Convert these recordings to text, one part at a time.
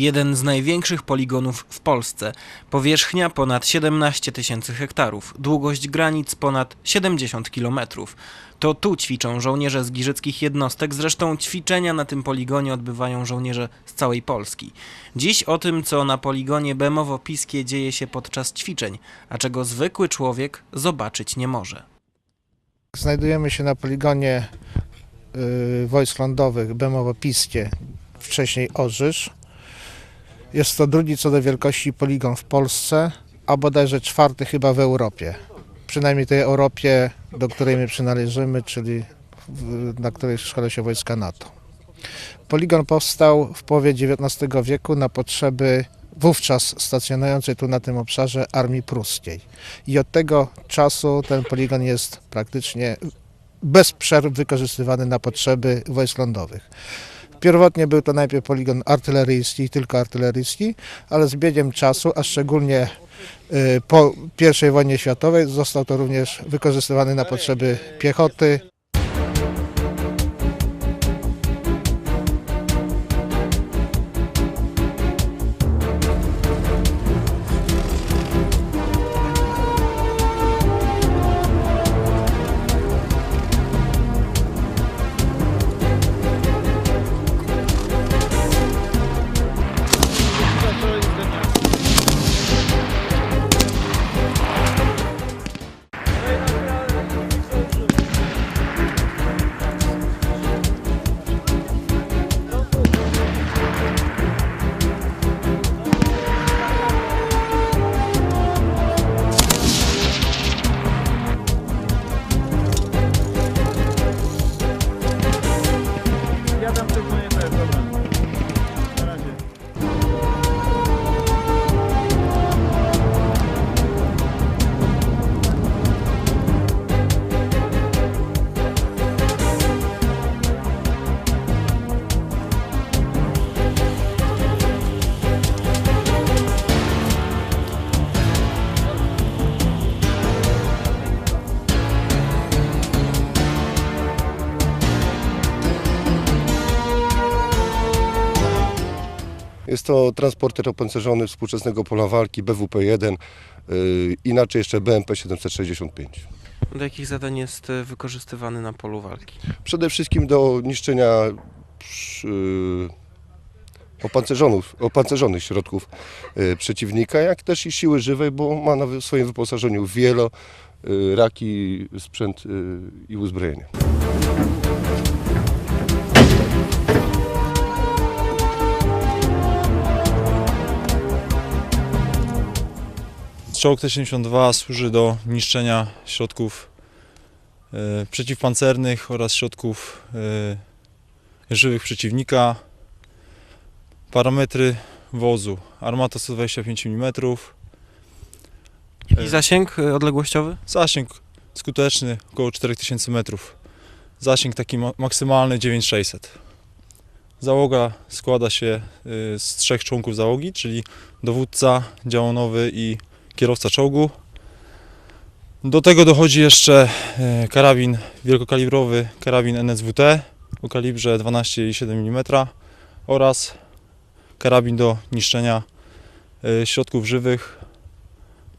Jeden z największych poligonów w Polsce. Powierzchnia ponad 17 tysięcy hektarów, długość granic ponad 70 kilometrów. To tu ćwiczą żołnierze z giżyckich jednostek, zresztą ćwiczenia na tym poligonie odbywają żołnierze z całej Polski. Dziś o tym, co na poligonie Bemowo-Piskie dzieje się podczas ćwiczeń, a czego zwykły człowiek zobaczyć nie może. Znajdujemy się na poligonie y, wojsk lądowych Bemowo-Piskie, wcześniej Orzysz. Jest to drugi co do wielkości poligon w Polsce, a bodajże czwarty chyba w Europie. Przynajmniej tej Europie, do której my przynależymy, czyli na której szkole się wojska NATO. Poligon powstał w połowie XIX wieku na potrzeby wówczas stacjonującej tu na tym obszarze armii pruskiej. I od tego czasu ten poligon jest praktycznie bez przerw wykorzystywany na potrzeby wojsk lądowych. Pierwotnie był to najpierw poligon artyleryjski, tylko artyleryjski, ale z biegiem czasu, a szczególnie y, po I wojnie światowej, został to również wykorzystywany na potrzeby piechoty, Jest to transporter opancerzony współczesnego pola walki BWP-1, yy, inaczej jeszcze BMP 765. Do jakich zadań jest e, wykorzystywany na polu walki? Przede wszystkim do niszczenia yy, opancerzonych, opancerzonych środków przeciwnika, jak też i siły żywej, bo ma na swoim wyposażeniu wielo, raki, sprzęt i uzbrojenie. Czołg T-72 służy do niszczenia środków e, przeciwpancernych oraz środków e, żywych przeciwnika. Parametry wozu. Armata 125 mm. I zasięg e, odległościowy? Zasięg skuteczny około 4000 metrów. Zasięg taki ma- maksymalny 9600. Załoga składa się z trzech członków załogi, czyli dowódca działonowy i kierowca czołgu. Do tego dochodzi jeszcze e, karabin wielkokalibrowy, karabin NSWT o kalibrze 12,7 mm oraz karabin do niszczenia e, środków żywych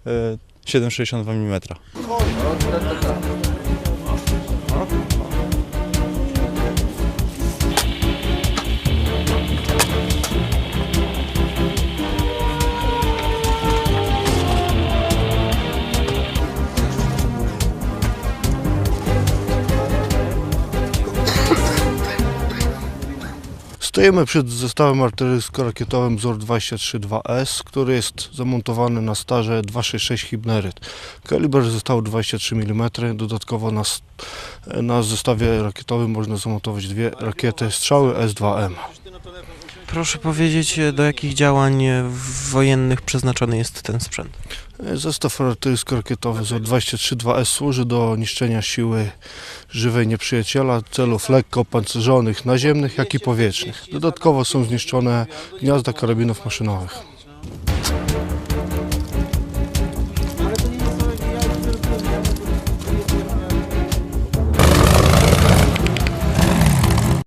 e, 7,62 mm. Stoimy przed zestawem artyleryjsko-rakietowym ZOR 23-2S, który jest zamontowany na starze 266 Hibneryt. Kaliber zestawu 23 mm. Dodatkowo na, na zestawie rakietowym można zamontować dwie rakiety strzały S2M. Proszę powiedzieć, do jakich działań wojennych przeznaczony jest ten sprzęt? Zestaw artyleryjsko-rakietowy ZOR 23-2S służy do niszczenia siły żywej nieprzyjaciela, celów lekko opancerzonych, naziemnych, jak i powietrznych. Dodatkowo są zniszczone gniazda karabinów maszynowych.